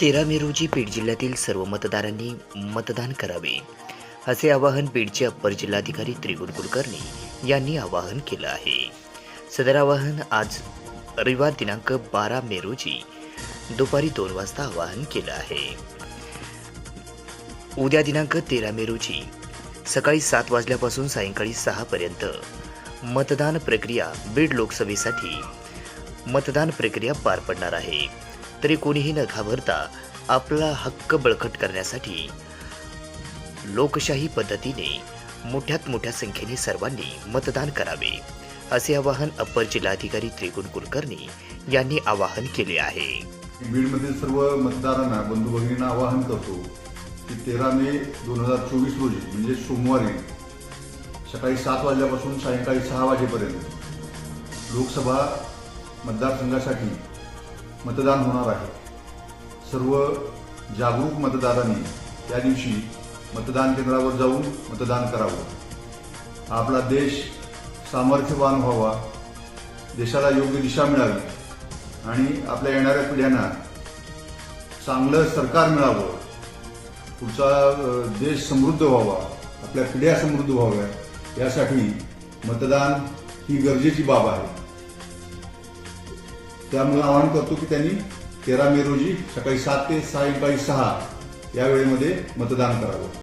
तेरा मे रोजी बीड जिल्ह्यातील सर्व मतदारांनी मतदान करावे. असे आवाहन बीडचे अप्पर जिल्हाधिकारी त्रिगुण कुलकर्णी यांनी आवाहन केलं आहे. सदर आवाहन आज रविवार दिनांक बारा मे रोजी दुपारी दोन वाजता आवाहन केलं आहे. उद्या दिनांक तेरा मे रोजी सकाळी सात वाजल्यापासून सायंकाळी सहापर्यंत मतदान प्रक्रिया बीड लोकसभेसाठी मतदान प्रक्रिया पार पडणार आहे. तरी कोणीही न घाबरता आपला हक्क बळकट करण्यासाठी लोकशाही पद्धतीने मोठ्यात मोठ्या संख्येने सर्वांनी मतदान करावे असे आवाहन अप्पर जिल्हाधिकारी त्रिगुण कुलकर्णी यांनी आवाहन केले आहे. बीडमधील सर्व मतदारांना बंधू भगिनींना आवाहन करतो की तेरा मे दोन हजार चोवीस रोजी म्हणजे सोमवारी सकाळी सात वाजल्यापासून सायंकाळी सहा वाजेपर्यंत लोकसभा मतदारसंघासाठी मतदान होणार आहे. सर्व जागरूक मतदारांनी त्या दिवशी मतदान केंद्रावर जाऊन मतदान करावं. आपला देश सामर्थ्यवान व्हावा देशाला योग्य दिशा मिळावी आणि आपल्या येणाऱ्या पिढ्यांना चांगलं सरकार मिळावं. पुढचा देश समृद्ध व्हावा आपल्या पिढ्या समृद्ध व्हाव्या यासाठी मतदान ही गरजेची बाब आहे. त्यामुळे आवाहन करतो की त्यांनी तेरा मे रोजी सकाळी सात ते सायंकाळी सहा या वेळेमध्ये मतदान करावं.